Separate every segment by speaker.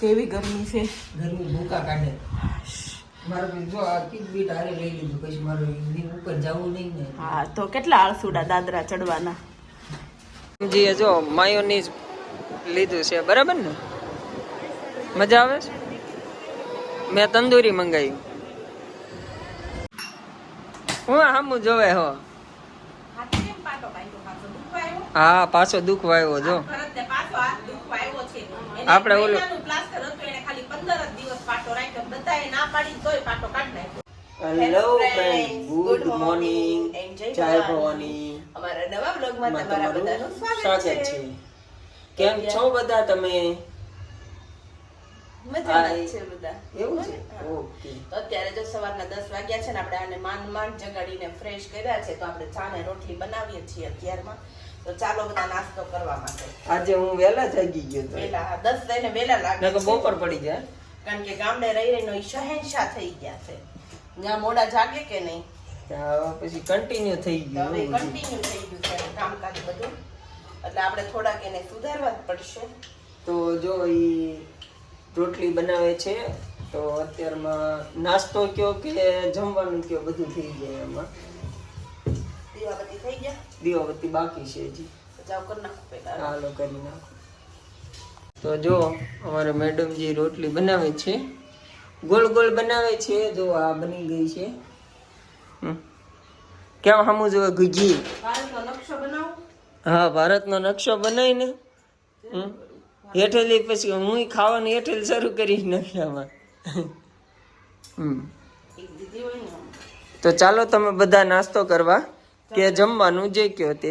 Speaker 1: કેવી ગરમી છે?
Speaker 2: ગરમી ભૂકા કાઢે. મારે જો આ કિક બીટ હારે લઈ લીધું પછી મારે ઉપર જવું નહીં ને.
Speaker 1: હા તો કેટલા આળસુડા દાદરા ચડવાના?
Speaker 2: જી જો માયોનીઝ લીધું છે બરાબર ને? મજા આવે છે? મેં તંદૂરી મંગાવ્યું હું આમું જોવે હો? હા પાછો દુઃખ વાવ્યો જો આપણે ઓલું હેલો ફ્રેન્ડ ગુડ મોર્નિંગ જય ભવાની.
Speaker 1: અમારા નવા બ્લોગમાં તમારા બધાનું
Speaker 2: સ્વાગત છે. કેમ છો બધા તમે?
Speaker 1: મજામાં છે બધા.
Speaker 2: એવું છે? ઓકે
Speaker 1: તો અત્યારે જો સવારના દસ વાગ્યા છે ને આપણે આને માન માંડ જગાડીને ફ્રેશ કર્યા છે તો આપણે ચા ને રોટલી બનાવીએ છીએ અત્યારમાં. તો ચાલો બધા નાસ્તો કરવા માટે.
Speaker 2: આજે હું વહેલા જાગી ગયો તો.
Speaker 1: વેલા હા, દસ થઈને વેલા લાગે
Speaker 2: બપોર પડી જાય.
Speaker 1: કારણ કે ગામડે રહી રહીને ઈ શહેનશાહ થઈ ગયા છે. ત્યાં મોડા જાગે કે નહીં?
Speaker 2: પછી કન્ટિન્યુ થઈ ગયું
Speaker 1: હવે કન્ટિન્યુ થઈ ગયું છે કામકાજ બધું. એટલે આપણે થોડાક એને સુધારવા જ પડશે.
Speaker 2: તો જો ઈ રોટલી બનાવે છે તો અત્યારમાં નાસ્તો કયો કે જમવાનું કયો બધું થઈ જાય એમાં?
Speaker 1: દીવાબત્તી થઈ ગયા?
Speaker 2: દીવાબત્તી બાકી છે હજી.
Speaker 1: જાવ કરી નાખો પહેલા.
Speaker 2: હાલો કરી નાખો. તો જો અમારે મેડમજી રોટલી બનાવે છે ગોળ ગોળ બનાવે છે જો આ બની ગઈ છે. કેમ હમુ જોવે ગુજી?
Speaker 1: ભારતનો નકશો બનાવો.
Speaker 2: હા ભારતનો નકશો બનાવીને. હેઠેલી પછી હું ખાવાની હેઠેલ શરૂ કરી નાખી આમાં. તો ચાલો તમે બધા નાસ્તો કરવા કે જમવાનું જે કયો તે.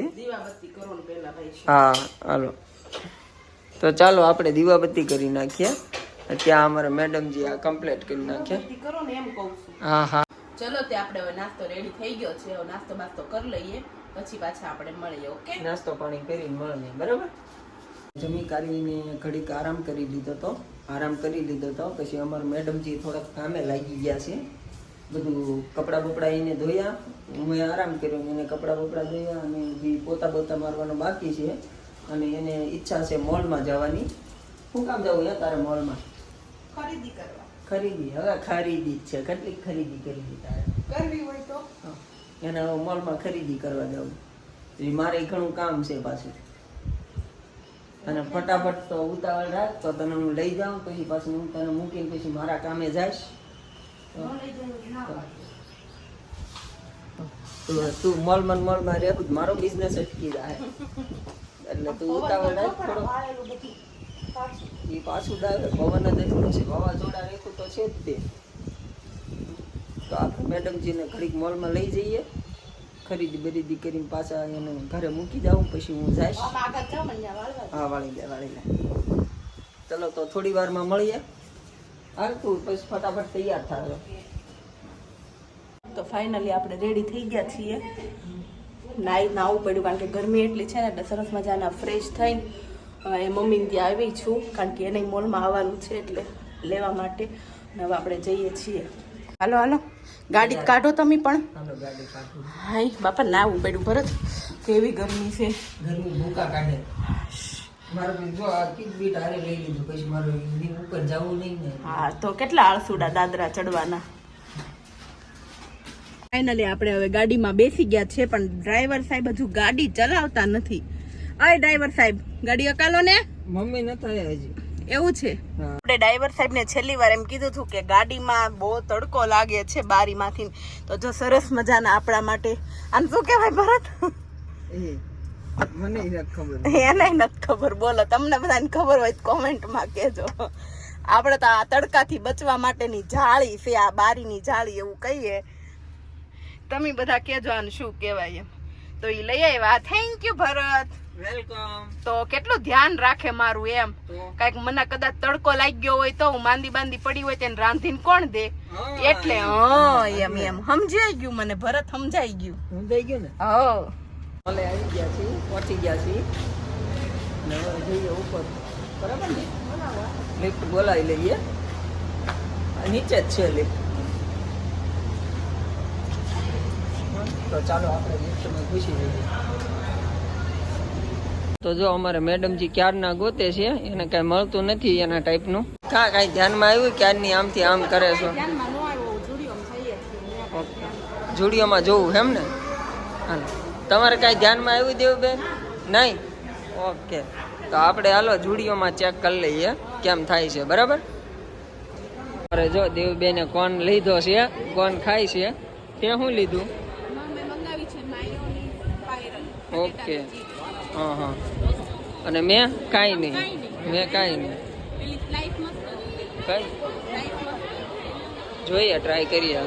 Speaker 2: હા હાલો. તો ચાલો આપણે દીવાબત્તી કરી નાખીએ. ત્યાં અમારા મેડમજી આ કમ્પ્લીટ કરી નાખીએ
Speaker 1: કરો ને એમ કહું છું.
Speaker 2: હા હા.
Speaker 1: ચલો તે આપણે હવે નાસ્તો રેડી થઈ ગયો છે. હવે નાસ્તો બાસ્તો કરી લઈએ. પછી પાછા આપણે મળીએ ઓકે?
Speaker 2: નાસ્તો પાણી કરીને મળીએ બરાબર? જમી કાઢીને ઘડીક આરામ કરી લીધો તો આરામ કરી લીધો તો પછી અમારા મેડમજી થોડાક કામે લાગી ગયા છે. બધું કપડાં બપડા એને ધોયા. હું આરામ કર્યો એને કપડાં બપડા ધોયા અને હજી પોતા બોતા મારવાનો બાકી છે અને એને ઈચ્છા છે મોલમાં જવાની. શું કામ જવું હે તારે મોલમાં?
Speaker 1: ખરીદી કરવા.
Speaker 2: ખરીદી? હવે ખરીદી જ છે. કેટલી ખરીદી કરી તારે?
Speaker 1: કરવી હોય તો.
Speaker 2: એને હવે મોલમાં ખરીદી કરવા જવું એ મારે ઘણું કામ છે પાછું. અને ફટાફટ તો ઉતાવળ રાખ તો તને હું લઈ જાઉં પછી પાછું હું તને મૂકીને પછી મારા કામે જઈશ. તો તું મોલમાં મોલમાં રહેવું મારો બિઝનેસ અટકી જાય. એટલે તું ઉતાવળ રાખ થોડો. એ પાછું ડાયરેક્ટ પવન જ એટલું છે. વાવાઝોડા રેખું તો છે જ તે. તો આપણે મેડમજીને ઘડીક મોલમાં લઈ જઈએ. ખરીદી બરીદી કરીને પાછા એને ઘરે મૂકી જાઉં પછી હું જઈશ. હા વાળી લે વાળી લે. ચલો તો થોડી વારમાં મળીએ. હાલ તું પછી ફટાફટ તૈયાર થાય
Speaker 1: તો ફાઇનલી આપણે રેડી થઈ ગયા છીએ. નાઈ નાવું પડ્યું કારણ કે ગરમી એટલી છે ને એટલે સરસ મજાના ફ્રેશ થઈને એ મમ્મીને ત્યાં આવી છું કારણ કે એને મોલમાં આવવાનું છે એટલે લેવા માટે. હવે આપણે જઈએ છીએ. હાલો હાલો. ગાડી કાઢો તમે પણ. હા બાપા નાવું પડ્યું ભરત. કેવી ગરમી છે.
Speaker 2: ગરમી ભૂકા કાઢે. મારે જો આ કિક બીટ લઈ લીધું પછી મારે ઉપર જવું નહીં
Speaker 1: હા તો કેટલા આળસુડા દાદરા ચડવાના. ફાઇનલી આપણે હવે ગાડીમાં બેસી ગયા છે પણ ડ્રાઈવર સાહેબ હજુ ગાડી ચલાવતા નથી. અય ડ્રાઈવર સાહેબ ગાડી અકાલો ને?
Speaker 2: મમ્મી ન થાય હજી.
Speaker 1: એવું છે? આપણે ડ્રાઈવર સાહેબ ને છેલ્લી વાર એમ કીધું હતું કે ગાડીમાં બહુ તડકો લાગે છે બારીમાંથી. તો જો સરસ મજાના આપણા માટે. આમ શું કહેવાય ભરત?
Speaker 2: મને ખબર.
Speaker 1: એને નથી ખબર. બોલો તમને બધાને ખબર હોય કોમેન્ટમાં કહેજો. આપણે તો આ તડકાથી બચવા માટેની જાળી છે આ બારીની જાળી એવું કહીએ. તમે બધા કહેજો આને શું કહેવાય એમ. તો એ લઈ આવ્યા. Thank you Bharat.
Speaker 2: વેલકમ
Speaker 1: તો કેટલું ધ્યાન રાખે મારું એમ. કાંઈક મને કદાચ તડકો લાગી ગયો હોય તો હું માંદી બાંદી પડી હોય તેને રાંધીને કોણ દે? એટલે હા એમ એમ. સમજાઈ ગયું મને. ભરત સમજાઈ ગયું.
Speaker 2: સમજાઈ ગયું ને?
Speaker 1: હો.
Speaker 2: ભલે આવી ગયા છે પહોંચી ગયા હવે જઈએ ઉપર. બરાબર ને? લિફ્ટ બોલાવી લઈએ. નીચે જ છે લિફ્ટ તો ચાલો આપણે લિફ્ટમાં ઘૂસી જઈએ તો જો અમારે મેડમજી ક્યારના ગોતે છે એને કાંઈ મળતું નથી એના ટાઈપનું કા કાંઈ ધ્યાનમાં આવ્યું ક્યારની આમથી આમ કરે છો?
Speaker 1: જુડીઓમાં
Speaker 2: જોવું એમ ને? તમારે કાંઈ ધ્યાનમાં આવ્યું દેવબેન? નહીં? ઓકે. તો આપણે હાલો જુડીઓમાં ચેક કરી લઈએ કેમ થાય છે બરાબર? અરે જો દેવબેને કોણ લીધો છે કોણ ખાય છે તે શું લીધું? ઓકે. હા હા. અને મેં કાંઈ નહીં. મેં કાંઈ નહીં. કઈ? જોઈએ ટ્રાય કરીએ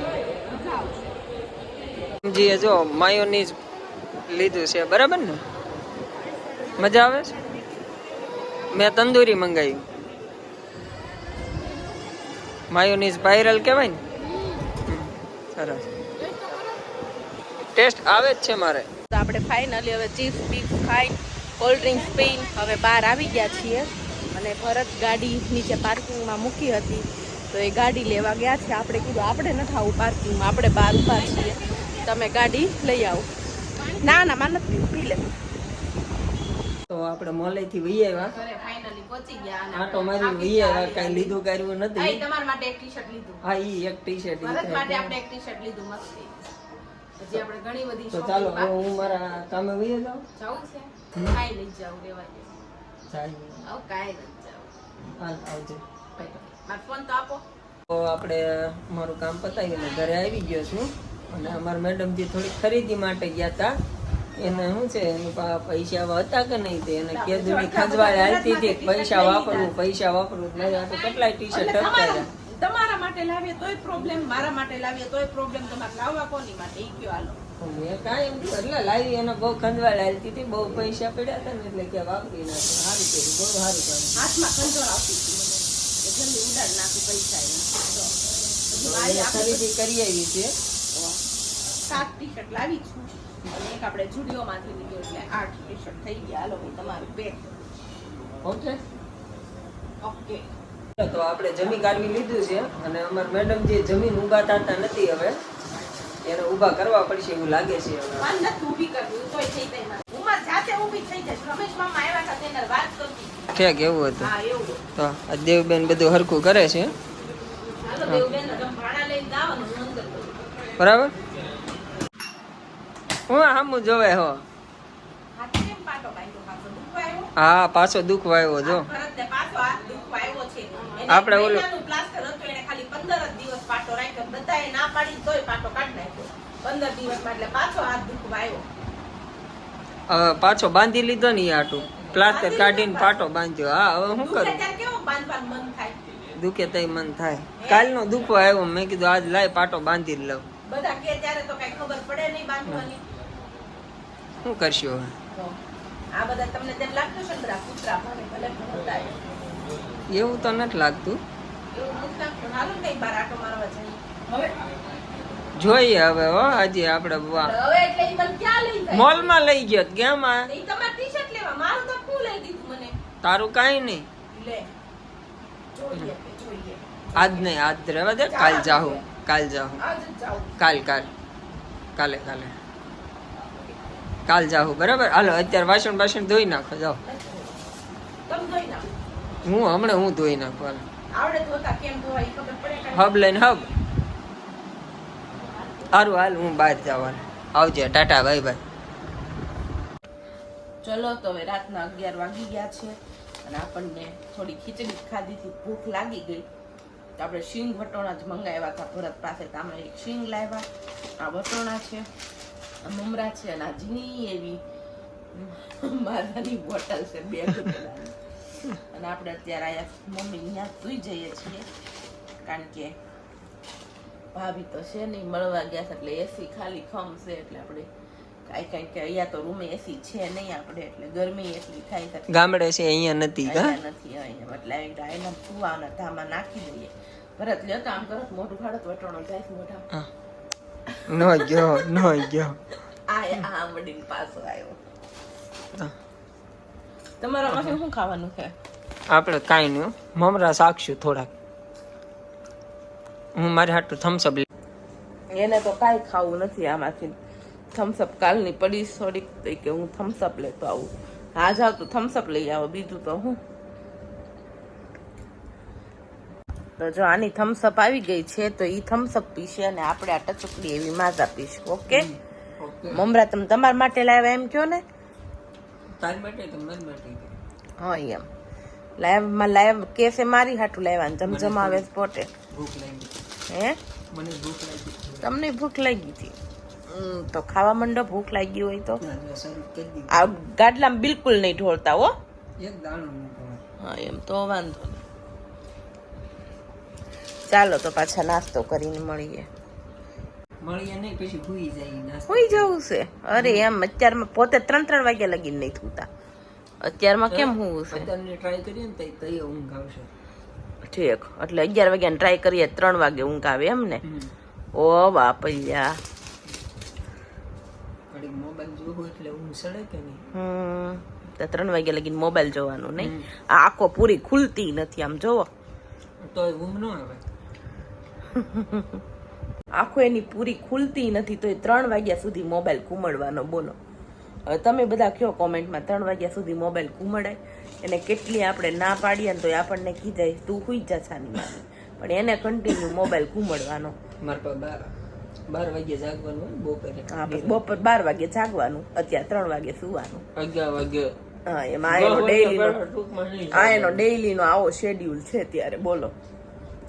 Speaker 2: જીએ જો માયોનીઝ લીધું છે. બરાબર ને? મજા આવે છે? મેં તંદૂરી મંગાવી. માયોનીઝ વાયરલ કહેવાય ને? સરસ. ટેસ્ટ આવે જ છે મારે.
Speaker 1: તો આપણે ફાઇનલી હવે ચીપ્સ બીપ્સ ખાઈ કોલ્ડ ડ્રિંક્સ પીને હવે બહાર આવી ગયા છીએ. અને ભરત ગાડી નીચે પાર્કિંગમાં મૂકી હતી. તો એ ગાડી લેવા ગયા છે. આપણે કીધું આપણે નથી આવું પાર્કિંગમાં આપણે બહાર ઊભા છીએ. તમે ગાડી લઈ આવો. ના ના માર નથી પી લે.
Speaker 2: તો આપણે મોલેથી વહી આવ્યા.
Speaker 1: ફાઇનલી પહોંચી ગયા
Speaker 2: આટો મારી વહી આવ્યા. કાંઈ લીધું કર્યું નથી.
Speaker 1: તમારા માટે એક ટી શર્ટ લીધું.
Speaker 2: હા ઈ એક ટી શર્ટ
Speaker 1: માટે આપણે એક ટી શર્ટ લીધું મસ્તી. હજી આપણે ઘણી બધી
Speaker 2: તો ચાલો હું મારા કામે વહી જાઉં?
Speaker 1: જવું છે?
Speaker 2: હમ.
Speaker 1: કાંઈ નહીં રેવા દે
Speaker 2: ચાલો.
Speaker 1: આવું કાંઈ નથી જવું
Speaker 2: હાલ આવજે.
Speaker 1: મારો ફોન તો આપો.
Speaker 2: તો આપણે મારું કામ પતાવીને ઘરે આવી ગયો છું. અને અમારા મેડમજી થોડીક ખરીદી માટે ગયા હતા એને શું છે એનું પૈસા હતા કે નહીં તે? એને કેદુની ખંજવાળ હાલતી હતી પૈસા વાપરવું પૈસા વાપરવું. નહીં આ તો કેટલાય ટી શર્ટ હતા
Speaker 1: તમારા માટે લાવીએ તોય પ્રોબ્લેમ મારા માટે લાવીએ તોય પ્રોબ્લેમ તમારે લાવવા કોની માટે? ઈ કયો હાલો.
Speaker 2: મેં કાંઈ એમ એટલે લાવી એને બહુ ખંજવાળ હાલતી હતી બહુ પૈસા પડ્યા હતા ને એટલે કે વાપરી નાખે સારું કર્યું બહુ સારું કામ
Speaker 1: હાથમાં ખંજોર આવતી હતી મને. જલ્દી ઉડાડ નાખું પૈસા
Speaker 2: એને ખરીદી કરી આવી છે.
Speaker 1: સાત ટી શર્ટ લાવી છું. અને એક આપણે જુડિયોમાંથી લીધું એટલે આઠ ટી શર્ટ થઈ ગયા. હાલો ભાઈ તમારું બે
Speaker 2: ઓકે.
Speaker 1: ઓકે.
Speaker 2: તો આપણે જમી કાઢવી લીધું છે અને અમારા મેડમ જે જમીન ઊભા થતા નથી હવે એને ઊભા કરવા પડશે એવું લાગે છે હવે. ઠેક એવું હતું. તો આ દેવબેન બધું હરખું કરે છે. બરાબર? હું આમું જોવે હો. હા પાછો દુઃખ આવ્યો જો
Speaker 1: આ ભરતને પાછો હાથ દુખવા આવ્યો છે. એને
Speaker 2: આપણે ઓલું-
Speaker 1: પ્લાસ્ટર હતું, એને ખાલી 15 જ દિવસ પાટો રાખ્યો. બધાએ ના પાડી તોય પાટો કાઢ નાખ્યો. 15 દિવસમાં એટલે પાછો હાથ દુખવા આવ્યો.
Speaker 2: પાછો બાંધી લીધો ને આટું પ્લાસ્ટર કાઢીને પાટો બાંધ્યો હા હવે શું કરું
Speaker 1: કેવો બાંધવાનું મન થાય?
Speaker 2: દુખે તઈ મન થાય કાલનો દુખો આવ્યો મેં કીધું આજ લાય પાટો બાંધી જ લઉં
Speaker 1: બધા કે ત્યારે તો કઈ ખબર પડે નહીં બાંધવાની.
Speaker 2: શું કરશું હવે
Speaker 1: આ બધા તમને તેમ લાગતું છે ને ભરે, ભલે આવે.
Speaker 2: એવું તો નથી લાગતું.
Speaker 1: જઈએ. હવે?
Speaker 2: હો હજી આપણે મોલમાં લઈ ગયો
Speaker 1: મને?
Speaker 2: તારું કાંઈ નહીં. આજ નહીં આજ રહેવા દે. કાલ જાઉં કાલ
Speaker 1: જાઉં.
Speaker 2: કાલ કાલ. કાલે કાલે. કાલ જાઉં બરાબર? હાલો અત્યારે વાસણ બાસણ ધોઈ નાખો જાઓ. હું હમણાં હું ધોઈ નાખું હાલો
Speaker 1: આવડે ધોતા કેમ ધોવાય ઈ ખબર પડે
Speaker 2: હબ લઈને હબ. સારું હાલ હું બહાર જવાનું. આવજે ટાટા બાય બાય.
Speaker 1: ચલો તો હવે રાતના અગિયાર વાગી ગયા છે અને આપણને થોડી ખીચડી ખાધીથી ભૂખ લાગી ગઈ. તો આપણે શીંગ વટોણા જ મંગાવ્યા હતા ભરત પાસે તો અમે એક શીંગ લાવ્યા. આ વટોણા છે આ મમરા છે અને આ ઝીણી એવી મારાની બોટલ છે બે રૂપિયાની અને આપણે અત્યારે આયા મમ્મી ત્યાં સુઈ જઈએ છીએ. કારણ કે ભાભી તો છે નહીં મળવા ગયા છે એટલે એસી ખાલી ખમ છે એટલે આપણે કાંઈ કાંઈ કે અહીંયા તો રૂમે એસી છે નહીં આપણે એટલે ગરમી એટલી થાય છે
Speaker 2: ગામડે છે અહીંયા નથી
Speaker 1: અહીંયા નથી અહીંયા એટલે એના ફુવાના ધામાં નાખી દઈએ. ભરત લ્યો કામ કરત મોઢું ફાડત વટોણો જાય મોઢા.
Speaker 2: નો ગયો નો ગયો.
Speaker 1: આ આ વડીલ પાછો આવ્યો. તમારા પાસે શું ખાવાનું છે?
Speaker 2: આપણે કાંઈ નહીં મમરા શાકશું થોડાક. હું મારે હાટું થમ્સઅપ
Speaker 1: એને તો કાંઈ ખાવું નથી આમાંથી. થમ્સઅપ કાલની પડી થોડીક થઈ કે હું થમ્સઅપ લેતો આવું. હા જાઓ તો થમ્સઅપ લઈ આવો બીજું તો હું? તો જો આની થમ્સઅપ આવી ગઈ છે તો એ થમ્સઅપ પીશે અને આપણે આ ટચુકડી એવી માજા પીશું ઓકે?
Speaker 2: ઓકે.
Speaker 1: મમરા તમે તમારા માટે લાવ્યા એમ કહો ને?
Speaker 2: તારી માટે કે મારી માટે
Speaker 1: હા એમ. લાઈવમાં લાઈવ કેસે મારી હાટું લાવ્યા ને જમજમાવે પોતે.
Speaker 2: ભૂખ લાગી.
Speaker 1: હે?
Speaker 2: મને ભૂખ લાગી.
Speaker 1: તમને ભૂખ લાગી હતી? તો ખાવા માંડો ભૂખ લાગી હોય તો. આ ગાડલામાં બિલકુલ નહીં ઢોળતા હો.
Speaker 2: એક દાણો
Speaker 1: હા એમ તો વાંધો નહીં. ચાલો તો પાછા નાસ્તો કરીને મળીએ
Speaker 2: મળીએ નહીં પછી ભૂઈ જાય નાસ્તો
Speaker 1: હોઈ જવું છે. અરે એમ અત્યારમાં પોતે ત્રણ ત્રણ વાગ્યા લગી નહીં થતા અત્યારમાં કેમ હોવું છે?
Speaker 2: ટ્રાય કરીએ ને તઈ ઊંઘ આવશે.
Speaker 1: ઠીક એટલે અગિયાર વાગ્યાને ટ્રાય કરીએ ત્રણ વાગે ઊંઘ આવે એમ ને. ઓ બાપૈયા. ત્રણ વાગ્યા લગી મોબાઈલ જોવાનું નહીં. આ આખો પૂરી ખુલતી નથી આમ જોવો.
Speaker 2: તો ઊંઘ ન આવે.
Speaker 1: આંખો એની પૂરી ખુલતી નથી તો એ ત્રણ વાગ્યા સુધી મોબાઈલ કુમળવાનો બોલો. હવે તમે બધા કયો કોમેન્ટમાં ત્રણ વાગ્યા સુધી મોબાઈલ ઘુમડાય? એને કેટલી આપણે ના પાડીએ ને તો એ આપણને કીધાય તું હુઈ જા છાની પણ એને કન્ટિન્યુ મોબાઈલ કુમળવાનો
Speaker 2: મારે બાર વાગે જાગવાનું બપોરે.
Speaker 1: હા બપોર બાર વાગે જાગવાનું અત્યારે ત્રણ વાગે સુવાનું.
Speaker 2: અગિયાર વાગે
Speaker 1: હા એમાં આયનો એનો ડેઈલીનો
Speaker 2: ટૂંકમાં
Speaker 1: આ એનો ડેઈલીનો આવો શેડ્યુલ છે ત્યારે બોલો.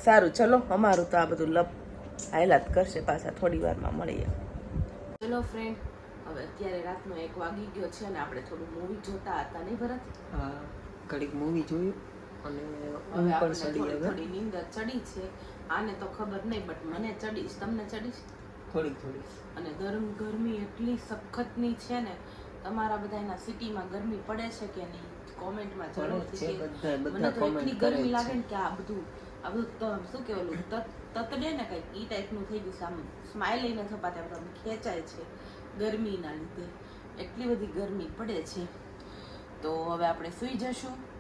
Speaker 1: સારું ચલો અમારું તો આ બધું લપ હાયલાત કરશે પાછા થોડી વારમાં મળીએ. ચલો ફ્રેન્ડ હવે અત્યારે રાતનો એક વાગી ગયો છે અને આપણે થોડું મૂવી જોતા હતા નહીં ભરત?
Speaker 2: હા ઘડીક મૂવી જોયું અને
Speaker 1: હવે
Speaker 2: પણ
Speaker 1: આપણને થોડી થોડી નીંદર ચડી છે. આને તો ખબર નહીં બટ મને ચડીશ. તમને ચડીશ?
Speaker 2: થોડીક થોડી
Speaker 1: અને ગરમ ગરમી એટલી સખતની છે ને તમારા બધાના સિટીમાં ગરમી પડે છે કે નહીં? કોમેન્ટમાં જરૂર
Speaker 2: છે,
Speaker 1: કે
Speaker 2: બધા- બધા
Speaker 1: મને તો એટલી ગરમી લાગે ને કે આ બધું આ બધું ત- શું કહેવાલું તતડે ને કંઈક એ ટાઈપનું થઈ ગયું છે આમ સ્માઇલ લઈને થપાતા આપણે ખેંચાય છે ગરમીના લીધે. એટલી બધી ગરમી પડે છે. તો હવે આપણે સૂઈ જશું.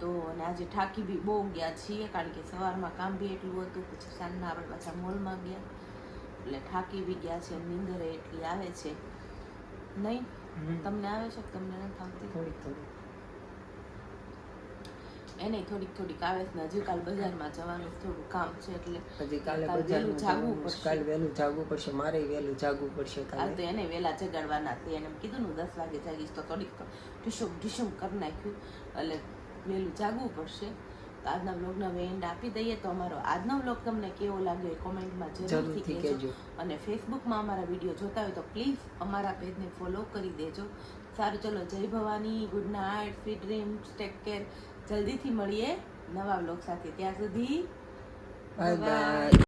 Speaker 1: તો અને આજે થાકી બી બહુ ગયા છીએ કારણ કે સવારમાં કામ બી એટલું હતું પછી સાંજના આપણે પાછા મોલમાં ગયા. એટલે થાકી બી ગયા છે નીંદરે એટલી આવે છે. નહીં? તમને આવે છે તમને નથી આવતી?
Speaker 2: થોડીક થોડીક.
Speaker 1: એને થોડીક થોડીક આવે છે. હજી કાલ બજારમાં જવાનું થોડું કામ છે એટલે
Speaker 2: હજી કાલે બજારમાં
Speaker 1: જાગવું પડશે.
Speaker 2: કાલ વહેલું જાગવું પડશે. મારે વહેલું જાગવું પડશે
Speaker 1: કાલ. તો એને વહેલા જગાડવાના હતી એને કીધું ને દસ વાગે જાગીશ તો થોડીક તો ઢીસુમ ઢીસુમ કરી નાખ્યું. એટલે વહેલું જાગવું પડશે. તો આજના બ્લોગનો હવે એન્ડ આપી દઈએ. તો અમારો આજનો બ્લોગ તમને કેવો લાગ્યો એ કોમેન્ટમાં જરૂરથી કહેજો. અને ફેસબુકમાં અમારા વીડિયો જોતા હોય તો પ્લીઝ અમારા પેજને ફોલો કરી દેજો. સારું ચલો જય ભવાની. ગુડ નાઇટ ફી ડ્રીમ્સ ટેક કેર જલ્દીથી મળીએ નવા બ્લોગ સાથે. ત્યાં સુધી
Speaker 2: બાય બાય